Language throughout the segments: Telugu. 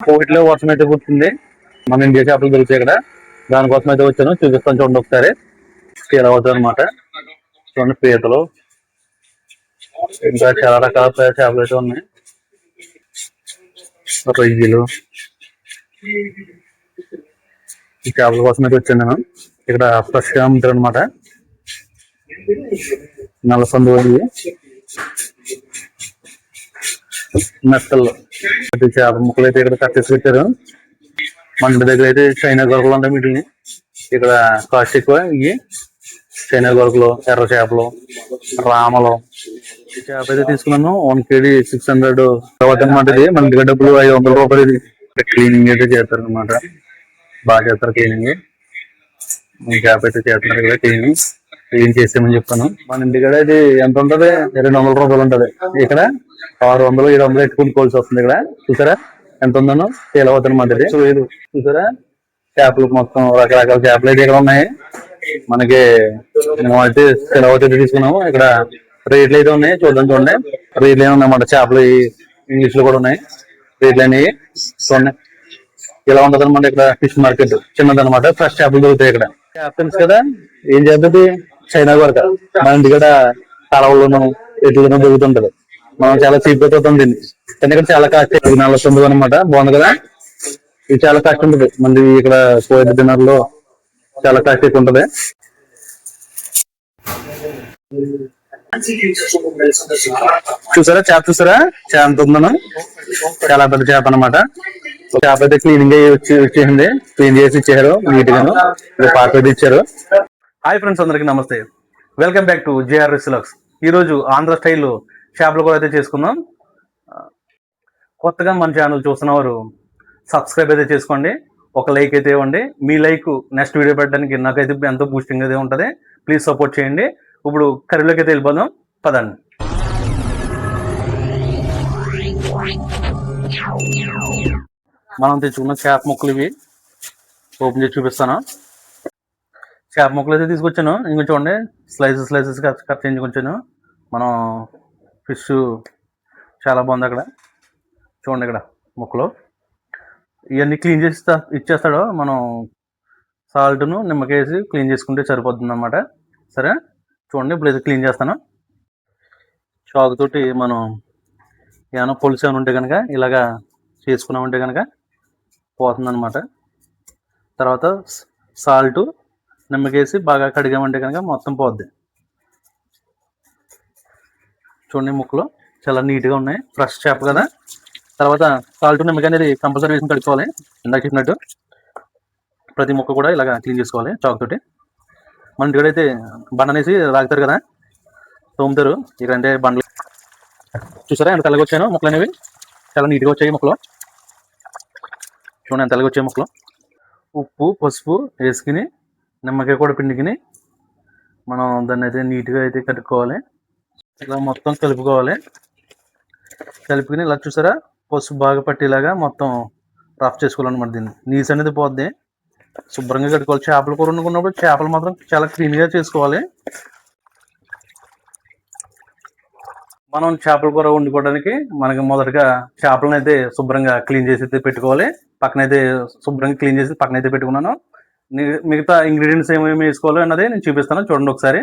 కోవిట్లో వర్షం అయితే పుట్టింది మన ఇండియా చేపలు దొరుకుతాయి ఇక్కడ దానికోసం అయితే వచ్చాను. చూపిస్తాను చూడండి ఒకసారి. స్కేల్ అవుతుంది అనమాట చూడండి పీతలు ఇంకా చాలా రకాల చేపలు అయితే ఉన్నాయి. రొయ్యలు ఈ చేపల కోసం అయితే వచ్చాను నేను. ఇక్కడ ఫ్రెష్గా అమ్ముతారు అనమాట నలసందు మెత్తలు. ప్రతి చేప ముక్కలు అయితే ఇక్కడ కట్టేసి పెట్టారు. మన ఇంటి దగ్గర అయితే చైనా గొరకలు ఉంటాయి వీటిని ఇక్కడ కాస్ట్ ఎక్కువ ఇవి. చైనా గొరకలు ఎర్ర చేపలు రామలు. ఈ చేప అయితే తీసుకున్నాను. వన్ కేజీ సిక్స్ హండ్రెడ్ తర్వాత అనమాట ఇది. మన దగ్గర డబ్బులు ఐదు వందల రూపాయలు ఇది. క్లీనింగ్ అయితే చేస్తారు అనమాట బాగా చేస్తారు క్లీనింగ్ ఈ చేప అయితే చేస్తున్నారు ఇక్కడ క్లీనింగ్ క్లీన్ చేసామని చెప్తాను. మన ఇంటి కాడ ఇది ఎంత ఉంటది? రెండు వందల రూపాయలు ఉంటది. ఇక్కడ? ఆరు వందలు ఏడు వందలు ఎట్టుకుని కోల్సి వస్తుంది ఇక్కడ. చూసారా? ఎంత ఉందనో సేల్ అవుతుంది ఇది. చూసారా? చేపలు మొత్తం రకరకాల చేపలు అయితే ఇక్కడ ఉన్నాయి. మనకి మనం అయితే అయితే తీసుకున్నాము. ఇక్కడ రేట్లు అయితే ఉన్నాయి. చూద్దాం చూడండి. రేట్లు ఏమి ఉన్నాయన్నమాట చేపలు ఇంగ్లీష్లో కూడా ఉన్నాయి. రేట్లు అనేవి చూడండి. ఇలా ఉంటది అనమాట ఇక్కడ ఫిష్ మార్కెట్ చిన్నదన్నమాట ఫ్రెష్ చేపలు దొరుకుతాయి ఇక్కడ. క్యాప్టెన్స్ కదా? ఏం చేస్తుంది చైనా వరకు. మన ఇంటి కూడా కాలువలోను ఎట్లలోనూ దొరుకుతుంటది. మనం చాలా చీప్గా చూద్దాం దీన్ని. కానీ ఇక్కడ చాలా కాస్ట్ అనమాట బాగుంది కదా? ఇది చాలా కాస్ట్ ఉంటుంది. మంది ఇక్కడ కోయిట్ డిన్నర్లో చాలా కాస్ట్ ఎక్కువ ఉంటది. చూసారా? చేప చూసారా? చేప ఎంత ఉందను చాలా పెద్ద చేప అనమాట చేప అయితే క్లీనింగ్ వచ్చి వచ్చేసింది. క్లీన్ చేసి ఇచ్చారు నీట్ గాను ఇది అయితే ఇచ్చారు. హాయ్ ఫ్రెండ్స్ అందరికి నమస్తే. Welcome back to JRS lux ఈ రోజు ఆంధ్ర స్టైల్లో చేపలు కూడా అయితే చేసుకుందాం. కొత్తగా మన ఛానల్ చూస్తున్నవారు సబ్స్క్రైబ్ అయితే చేసుకోండి. ఒక లైక్ అయితే ఇవ్వండి. మీ లైక్ నెక్స్ట్ వీడియో పెట్టడానికి నాకైతే ఎంతో బూస్టింగ్ అయితే ఉంటుంది. ప్లీజ్ సపోర్ట్ చేయండి. ఇప్పుడు కర్రీలోకి అయితే వెళ్ళిపోదాం. పదండి. మనం తెచ్చుకున్న చేప ముక్కలు ఇవి. ఓపెన్ చేసి చూపిస్తాను. చేప ముక్కలు అయితే తీసుకొచ్చాను. ఇంకొంచెం చూడండి. స్లైసెస్ స్లైసెస్ కట్ కట్ చేయించుకొచ్చాను. మనం ఫిష్ చాలా బాగుంది అక్కడ. చూడండి ఇక్కడ ముక్కలో. ఇవన్నీ క్లీన్ చేసి ఇచ్చేస్తాడో ఇచ్చేస్తాడు. మనం సాల్ట్ను నిమ్మకేసి క్లీన్ చేసుకుంటే సరిపోతుంది అనమాట సరే? చూడండి ఇప్పుడు అయితే క్లీన్ చేస్తాను. చాకు తోటి మనం ఏమైనా పొలుసు ఏమైనా ఉంటే కనుక ఇలాగా చేసుకున్నామంటే కనుక పోతుంది అనమాట తర్వాత సాల్ట్ నిమ్మకేసి బాగా కడిగామంటే కనుక మొత్తం పోద్ది. చూడండి ముక్కలు. చాలా నీట్గా ఉన్నాయి. ఫ్రెష్ చేప కదా. తర్వాత సాల్ట్ నిమ్మకాయ అనేది కంపల్సరీ వేసి కడుక్కోవాలి. ఇందాక చెప్పినట్టు. ప్రతి ముక్క కూడా ఇలాగ క్లీన్ చేసుకోవాలి చాక్ తోటి. మన ఇంటికాడ అయితే బండ అనేసి రాగుతారు కదా. తోముతారు. ఇక్కడ అంటే బండ్లు. చూసారా ఎంత తెల్లగా వచ్చాను ముక్కలు అనేవి? చాలా నీట్గా వచ్చాయి ముక్కలు. చూడండి ఎంత తెల్లగా వచ్చాయి ముక్కలు. ఉప్పు పసుపు వేసుకుని నిమ్మకాయ కూడా పిండికిని మనం దాన్ని అయితే నీట్గా అయితే కట్టుకోవాలి. ఇలా మొత్తం కలుపుకోవాలి. కలుపుకుని ఇలా చూసారా? పసుపు బాగా పట్టేలాగా మొత్తం రఫ్ చేసుకోవాలన్నమాట దీన్ని. నీసు అనేది పోద్ది. శుభ్రంగా కట్టుకోవాలి చేపల కూర వండుకున్నప్పుడు చేపలు మాత్రం చాలా క్లీన్గా చేసుకోవాలి. మనం చేపల కూర వండుకోవడానికి మనకి మొదటగా చేపలను అయితే శుభ్రంగా క్లీన్ చేసి అయితే పెట్టుకోవాలి. పక్కనైతే శుభ్రంగా క్లీన్ చేసి పక్కన అయితే పెట్టుకున్నాను మిగతా ఇంగ్రీడియంట్స్ ఏమేమి వేసుకోవాలో అన్నది నేను చూపిస్తాను. చూడండి ఒకసారి.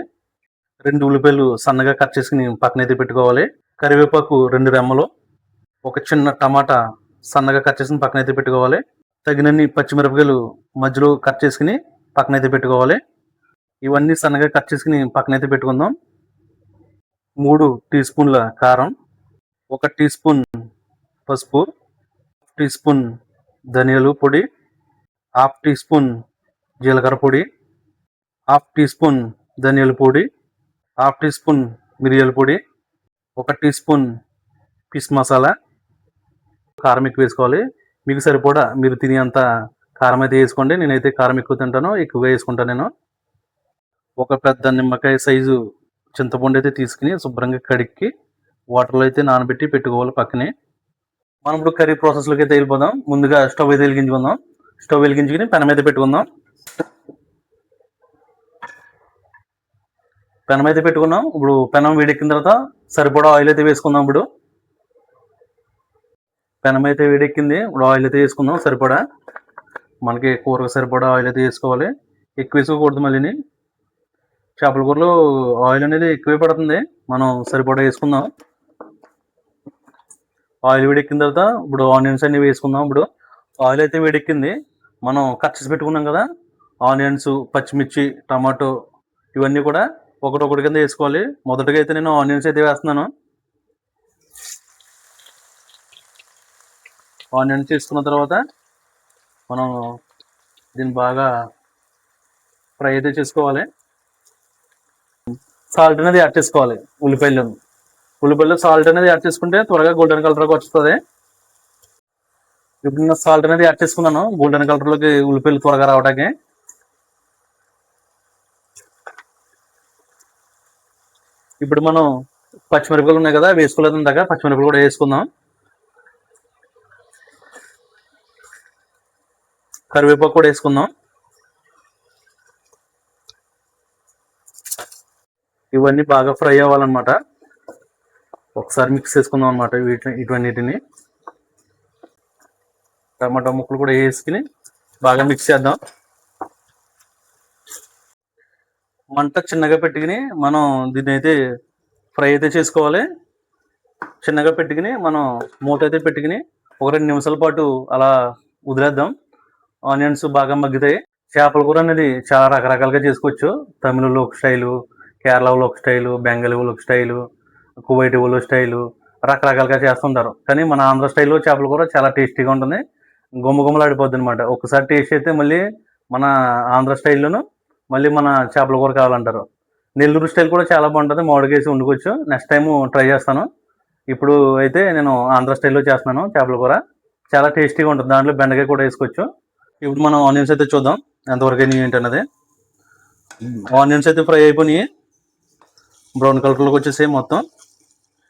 రెండు ఉల్లిపాయలు సన్నగా కట్ చేసుకుని పక్కనైతే పెట్టుకోవాలి. కరివేపాకు రెండు రెమ్మలు ఒక చిన్న టమాటా సన్నగా కట్ చేసుకుని పక్కనైతే పెట్టుకోవాలి. తగినన్ని పచ్చిమిరపకాయలు మధ్యలో కట్ చేసుకుని పక్కనైతే పెట్టుకోవాలి. ఇవన్నీ సన్నగా కట్ చేసుకుని పక్కనైతే పెట్టుకుందాం. మూడు టీ స్పూన్ల కారం ఒక టీ స్పూన్ పసుపు టీ స్పూన్ ధనియాలు పొడి హాఫ్ టీ స్పూన్ జీలకర్ర పొడి హాఫ్ టీ స్పూన్ ధనియాల పొడి హాఫ్ టీ స్పూన్ మిరియాల పొడి ఒక టీ స్పూన్ ఫిష్ మసాలా కారం ఎక్కువ వేసుకోవాలి. మీకు సరిపడా మీరు తినేంత కారం అయితే వేసుకోండి. నేనైతే కారం ఎక్కువ తింటాను ఎక్కువగా వేసుకుంటాను నేను. ఒక పెద్ద నిమ్మకాయ సైజు చింతపండు అయితే తీసుకుని శుభ్రంగా కడిక్కి వాటర్లో అయితే నానబెట్టి పెట్టుకోవాలి పక్కనే. మనం ఇప్పుడు కర్రీ ప్రాసెస్లోకి అయితే వెళ్ళిపోదాం. ముందుగా స్టవ్ అయితే వెలిగించుకుందాం. స్టవ్ వెలిగించుకుని పెనం అయితే పెట్టుకుందాం. పెనం అయితే పెట్టుకున్నాం. ఇప్పుడు పెనం వేడెక్కిన తర్వాత సరిపడా ఆయిల్ అయితే వేసుకుందాం ఇప్పుడు. పెనం అయితే వేడెక్కింది. ఇప్పుడు ఆయిల్ అయితే వేసుకుందాం సరిపడా. మనకి కూరకు సరిపడా ఆయిల్ అయితే వేసుకోవాలి. ఎక్కువ వేసుకోకూడదు మళ్ళీని చేపల కూరలో ఆయిల్ అనేది ఎక్కువే పడుతుంది. మనం సరిపడా వేసుకుందాం. ఆయిల్ వేడెక్కిన తర్వాత ఇప్పుడు ఆనియన్స్ అన్ని వేసుకుందాం ఇప్పుడు. ఆయిల్ అయితే వేడెక్కింది. మనం కట్ పెట్టుకున్నాం కదా. ఆనియన్స్ పచ్చిమిర్చి టమాటో ఇవన్నీ కూడా ఒకటొకటి కింద వేసుకోవాలి. మొదటగా అయితే నేను ఆనియన్స్ అయితే వేస్తున్నాను. ఆనియన్స్ తీసుకున్న తర్వాత మనం దీన్ని బాగా ఫ్రై అయితే చేసుకోవాలి. సాల్ట్ అనేది యాడ్ చేసుకోవాలి ఉల్లిపాయలు ఉల్లిపాయలు సాల్ట్ అనేది యాడ్ చేసుకుంటే త్వరగా గోల్డెన్ కలర్కి వస్తుంది. ఇప్పుడు నేను సాల్ట్ అనేది యాడ్ చేసుకున్నాను. గోల్డెన్ కలర్లోకి ఉల్లిపాయలు త్వరగా రావడానికి. ఇప్పుడు మనం పచ్చిమిరపకాయలు ఉన్నాయి కదా వేసుకోలేదు ఇందాక పచ్చిమిరపకాయలు కూడా వేసుకుందాం. కరివేపాకు కూడా వేసుకుందాం. ఇవన్నీ బాగా ఫ్రై అవ్వాలన్నమాట. ఒకసారి మిక్స్ చేసుకుందాం అనమాట వీటిని ఇటువన్నిటిని. టమాటా ముక్కలు కూడా వేసుకుని బాగా మిక్స్ చేద్దాం. మంట చిన్నగా పెట్టుకుని మనం దీన్ని అయితే ఫ్రై అయితే చేసుకోవాలి. చిన్నగా పెట్టుకుని మనం మూత అయితే పెట్టుకుని ఒక రెండు నిమిషాల పాటు అలా వదిలేద్దాం. ఆనియన్స్ బాగా మగ్గుతాయి. చేపల కూర అనేది చాలా రకరకాలుగా చేసుకోవచ్చు. తమిళలో ఒక స్టైలు కేరళలో ఒక స్టైలు బెంగళూరులో ఒక స్టైలు కువైట్ వాళ్ళు స్టైలు రకరకాలుగా చేస్తుంటారు. కానీ మన ఆంధ్ర స్టైల్లో చేపల కూర చాలా టేస్టీగా ఉంటుంది. గుమ్మ ఆడిపోద్ది అనమాట ఒకసారి టేస్ట్ అయితే మళ్ళీ మన ఆంధ్ర స్టైల్లోనూ మళ్ళీ మన చేపల కూర కావాలంటారు. నెల్లూరు స్టైల్ కూడా చాలా బాగుంటుంది. మామిడికేసి వండుకోవచ్చు. నెక్స్ట్ టైం ట్రై చేస్తాను. ఇప్పుడు అయితే నేను ఆంధ్ర స్టైల్లో చేస్తున్నాను చేపల కూర. చాలా టేస్టీగా ఉంటుంది. దాంట్లో బెండకాయ కూడా వేసుకోవచ్చు. ఇప్పుడు మనం ఆనియన్స్ అయితే చూద్దాం. ఎంతవరకు అయినాయి ఏంటి అన్నది ఆనియన్స్ అయితే ఫ్రై అయిపోయినాయి. బ్రౌన్ కలర్లోకి వచ్చేసి మొత్తం.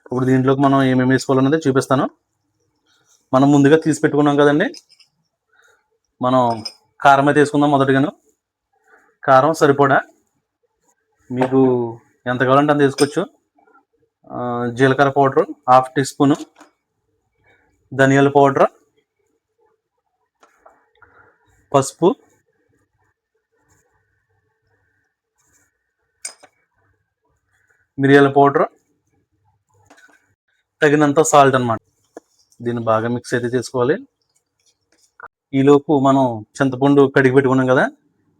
ఇప్పుడు దీంట్లోకి మనం ఏమేమి వేసుకోవాలన్నది చూపిస్తాను. మనం ముందుగా తీసి పెట్టుకున్నాం కదండి. మనం కారం అయితే వేసుకుందాం మొదటిగాను. కారం సరిపడా? మీకు ఎంత కావాలంటే అంత తీసుకోవచ్చు. జీలకర్ర పౌడర్ హాఫ్ టీ స్పూను ధనియాల పౌడర్ పసుపు మిరియాల పౌడర్ తగినంత సాల్ట్ అనమాట దీన్ని బాగా మిక్స్ అయితే చేసుకోవాలి. ఈలోపు మనం చింతపండు కడిగి పెట్టుకున్నాం కదా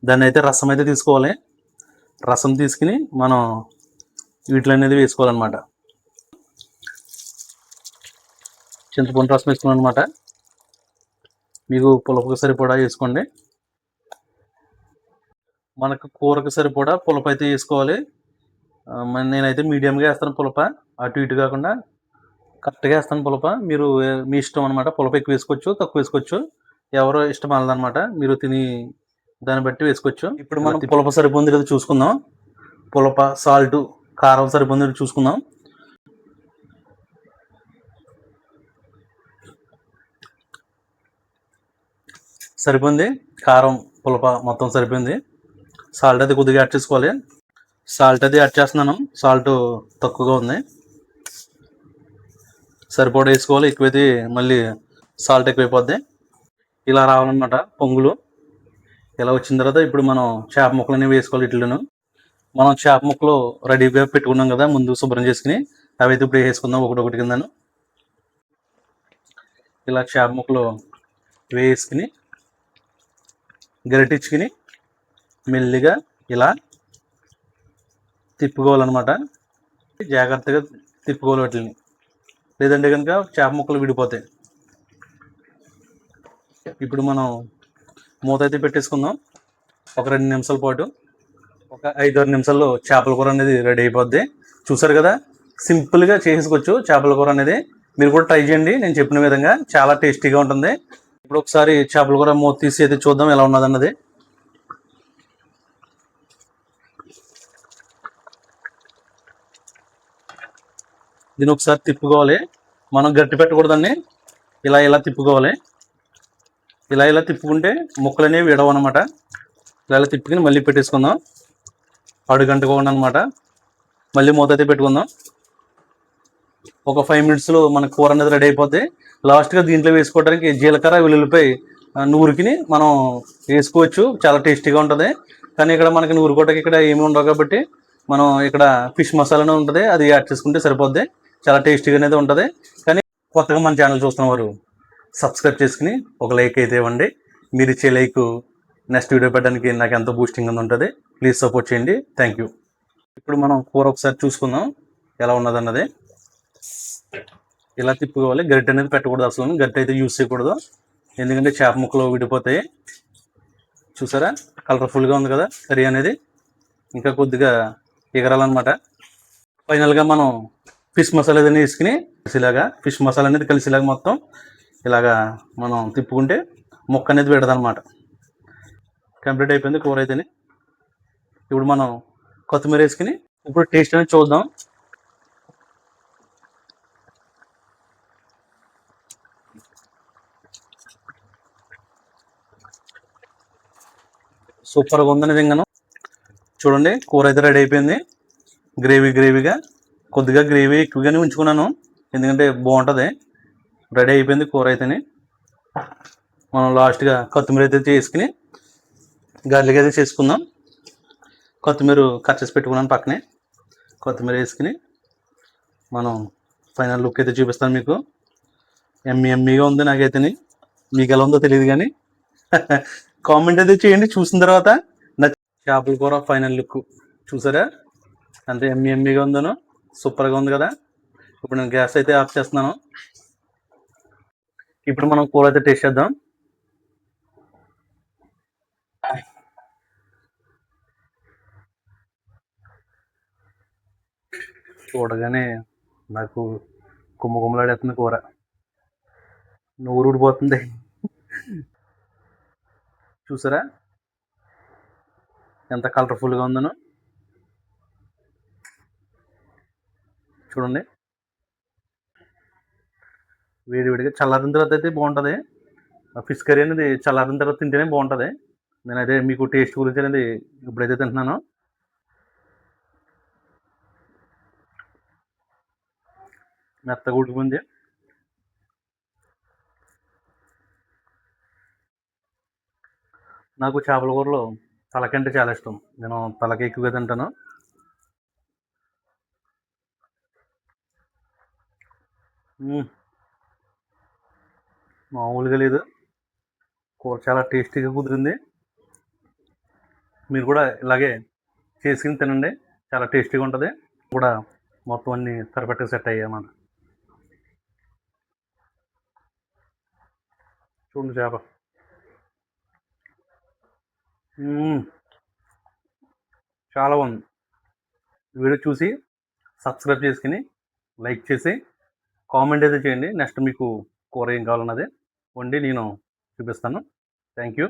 దాన్ని అయితే రసం అయితే తీసుకోవాలి. రసం తీసుకుని మనం వీటిలో అనేది వేసుకోవాలన్నమాట. చింతపండు రసం వేసుకున్నాను అనమాట మీకు పులుపుకి సరిపడా వేసుకోండి. మనకు కూరకు సరిపడా పులప అయితే వేసుకోవాలి మరి నేనైతే మీడియంగా వేస్తాను పులప. అటు ఇటు కాకుండా కరెక్ట్గా వేస్తాను పులప. మీరు మీ ఇష్టం అనమాట పులప ఎక్కువ వేసుకోవచ్చు తక్కువ వేసుకోవచ్చు. ఎవరో ఇష్టం అనదనమాట మీరు తిని దాన్ని బట్టి వేసుకోవచ్చు. ఇప్పుడు మనం పులప సరిపోంది లేదా చూసుకుందాం. పులప సాల్ట్ కారం సరిపోంది లేదా చూసుకుందాం. సరిపోయింది? కారం పులప మొత్తం సరిపోయింది. సాల్ట్ అది కొద్దిగా యాడ్ చేసుకోవాలి. సాల్ట్ అది యాడ్ చేస్తున్నాను. సాల్ట్ తక్కువగా ఉంది. సరిపడా వేసుకోవాలి. ఎక్కువైతే మళ్ళీ సాల్ట్ ఎక్కువైపోద్ది. ఇలా రావాలన్నమాట పొంగులు. ఇలా వచ్చిన తర్వాత ఇప్పుడు మనం చేప ముక్కలు అనేవి వేసుకోవాలి ఇట్లను. మనం చేప ముక్కలు రెడీగా పెట్టుకున్నాం కదా ముందు శుభ్రం చేసుకుని అవి అయితే ఇప్పుడు వేసుకుందాం ఒకటి ఒకటి కిందను. ఇలా చేప ముక్కలు వేసుకుని గరిటించుకుని మెల్లిగా ఇలా తిప్పుకోవాలన్నమాట. జాగ్రత్తగా తిప్పుకోవాలి వాటిని. లేదంటే కనుక చేప ముక్కలు విడిపోతాయి. ఇప్పుడు మనం మూత అయితే పెట్టేసుకుందాం. ఒక రెండు నిమిషాల పాటు ఒక ఐదు ఆరు నిమిషాల్లో చేపల కూర అనేది రెడీ అయిపోద్ది. చూసారు కదా? సింపుల్గా చేసుకోవచ్చు చేపల కూర అనేది. మీరు కూడా ట్రై చేయండి. నేను చెప్పిన విధంగా చాలా టేస్టీగా ఉంటుంది. ఇప్పుడు ఒకసారి చేపల కూర మూత తీసి అయితే చూద్దాం ఎలా ఉన్నది అన్నది దీన్ని ఒకసారి తిప్పుకోవాలి. మనం గట్టి పెట్టకూడదండి. ఇలా ఇలా తిప్పుకోవాలి. ఇలా ఇలా తిప్పుకుంటే ముక్కలు అనేవి విడవు అనమాట ఇలా ఇలా తిప్పుకుని మళ్ళీ పెట్టేసుకుందాం. అడుగంటుకోండి అనమాట మళ్ళీ మూత అయితే పెట్టుకుందాం. ఒక ఫైవ్ మినిట్స్లో మన కూర అనేది రెడీ అయిపోతే లాస్ట్గా దీంట్లో వేసుకోవడానికి జీలకర్ర వెల్లుల్లిపై ఆ, నూరుకిని మనం వేసుకోవచ్చు. చాలా టేస్టీగా ఉంటుంది. కానీ ఇక్కడ మనకి నూరుకోవడానికి ఇక్కడ ఏమి ఉండవు కాబట్టి మనం ఇక్కడ ఫిష్ మసాలానే ఉంటుంది. అది యాడ్ చేసుకుంటే సరిపోద్ది. చాలా టేస్టీగా అనేది ఉంటుంది. కానీ కొత్తగా మన ఛానల్ చూస్తున్నవారు సబ్స్క్రైబ్ చేసుకుని ఒక లైక్ అయితే ఇవ్వండి. మీరు ఇచ్చే లైక్ నెక్స్ట్ వీడియో పెట్టడానికి నాకు ఎంతో బూస్టింగ్ ఉంటుంది. ప్లీజ్ సపోర్ట్ చేయండి. థ్యాంక్ యూ ఇప్పుడు మనం కూర ఒకసారి చూసుకుందాం. ఎలా ఉన్నదన్నది. ఇలా తిప్పుకోవాలి. గరిటె అనేది పెట్టకూడదు అసలు. గరిటె అయితే యూస్ చేయకూడదు. ఎందుకంటే చేప ముక్కలు విడిపోతాయి. చూసారా? కలర్ఫుల్గా ఉంది కదా కర్రీ అనేది. ఇంకా కొద్దిగా ఎగరాలన్నమాట. ఫైనల్గా మనం ఫిష్ మసాలా ఏదైనా వేసుకుని కలిసిలాగా ఫిష్ మసాలా అనేది కలిసిలాగా మొత్తం ఇలాగా మనం తిప్పుకుంటే ముక్క అనేది పెడదనమాట కంప్లీట్ అయిపోయింది కూర అయితేనే. ఇప్పుడు మనం కొత్తిమీర వేసుకుని ఇప్పుడు టేస్ట్ అనేది చూద్దాం. సూపర్గా ఉందని నిజంగాను చూడండి కూర అయితే రెడీ అయిపోయింది. గ్రేవీ గ్రేవీగా కొద్దిగా గ్రేవీ ఎక్కువగానే ఉంచుకున్నాను. ఎందుకంటే బాగుంటుంది. రెడీ అయిపోయింది కూర అయితేనే. మనం లాస్ట్గా కొత్తిమీర అయితే చేసుకుని గార్లిక్ అయితే చేసుకుందాం. కొత్తిమీర కట్ చేసి పెట్టుకున్నాను పక్కనే. కొత్తిమీర వేసుకుని మనం ఫైనల్ లుక్ అయితే చూపిస్తాను మీకు. ఎమ్మి ఎమ్మిగా ఉంది నాకైతేని. మీకు ఎలా ఉందో తెలియదు కానీ. కామెంట్ అయితే చేయండి. చూసిన తర్వాత నా చేపల కూర ఫైనల్ లుక్ చూసారా? అంత ఎమ్మి ఎమ్మిగా ఉందను. సూపర్గా ఉంది కదా. ఇప్పుడు నేను గ్యాస్ అయితే ఆఫ్ చేస్తున్నాను. ఇప్పుడు మనం కూర అయితే టేస్ట్ చేద్దాం. చూడగానే నాకు కుమ్మ కుమ్మలాడేస్తుంది కూర. నోరు ఊడిపోతుంది చూసారా? ఎంత కలర్ఫుల్గా ఉందను. చూడండి. వేడివేడిగా చల్లారిన తర్వాత అయితే బాగుంటుంది. ఫిష్ కర్రీ అనేది చల్లారిన తర్వాత తింటేనే బాగుంటుంది. నేనైతే మీకు టేస్ట్ గురించి అనేది ఇప్పుడైతే తింటున్నాను. మెత్తగా ఉడికింది నాకు చేపల కూరలో తలకంటే చాలా ఇష్టం. నేను తలకి ఎక్కువగా తింటాను. మ్మ్. మామూలుగా లేదు. కూర చాలా టేస్టీగా కుదిరింది. మీరు కూడా ఇలాగే చేసుకుని తినండి. చాలా టేస్టీగా ఉంటుంది. కూడా మొత్తం అన్ని పర్ఫెక్ట్గా సెట్ అయ్యామన్న చూడండి చేప. చాలా బాగుంది. వీడియో చూసి సబ్స్క్రైబ్ చేసుకుని లైక్ చేసి కామెంట్ అయితే చేయండి. నెక్స్ట్ మీకు కూర ఏం కావాలన్నది. వండి నేను చూపిస్తాను. Thank you